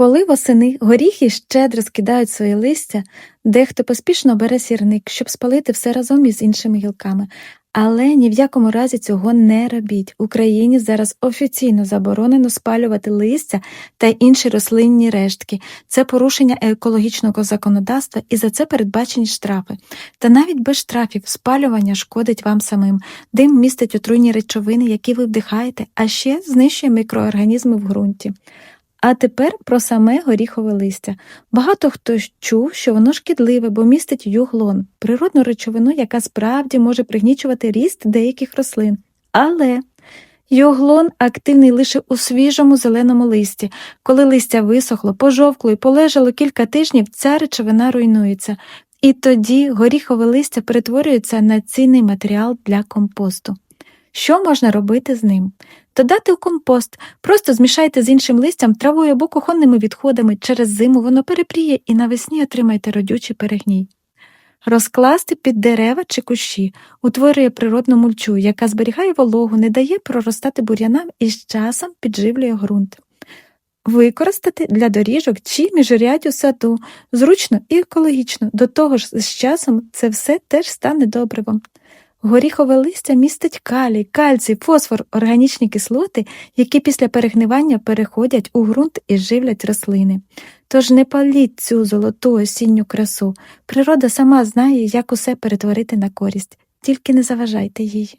Коли восени горіхи щедро скидають своє листя, дехто поспішно бере сірник, щоб спалити все разом із іншими гілками. Але ні в якому разі цього не робіть. Україні зараз офіційно заборонено спалювати листя та інші рослинні рештки. Це порушення екологічного законодавства і за це передбачені штрафи. Та навіть без штрафів спалювання шкодить вам самим. Дим містить отруйні речовини, які ви вдихаєте, а ще знищує мікроорганізми в ґрунті. А тепер про саме горіхове листя. Багато хто чув, що воно шкідливе, бо містить юглон, природну речовину, яка справді може пригнічувати ріст деяких рослин. Але юглон активний лише у свіжому зеленому листі. Коли листя висохло, пожовкло і полежало кілька тижнів, ця речовина руйнується. І тоді горіхове листя перетворюється на цінний матеріал для компосту. Що можна робити з ним? Додати у компост, просто змішайте з іншим листям, травою або кухонними відходами. Через зиму воно перепріє і навесні отримайте родючий перегній. Розкласти під дерева чи кущі утворює природну мульчу, яка зберігає вологу, не дає проростати бур'янам і з часом підживлює ґрунт. Використати для доріжок чи міжрядь саду зручно і екологічно, до того ж з часом це все теж стане добривом. Горіхове листя містить калій, кальцій, фосфор, органічні кислоти, які після перегнивання переходять у ґрунт і живлять рослини. Тож не паліть цю золоту осінню красу. Природа сама знає, як усе перетворити на користь, тільки не заважайте їй.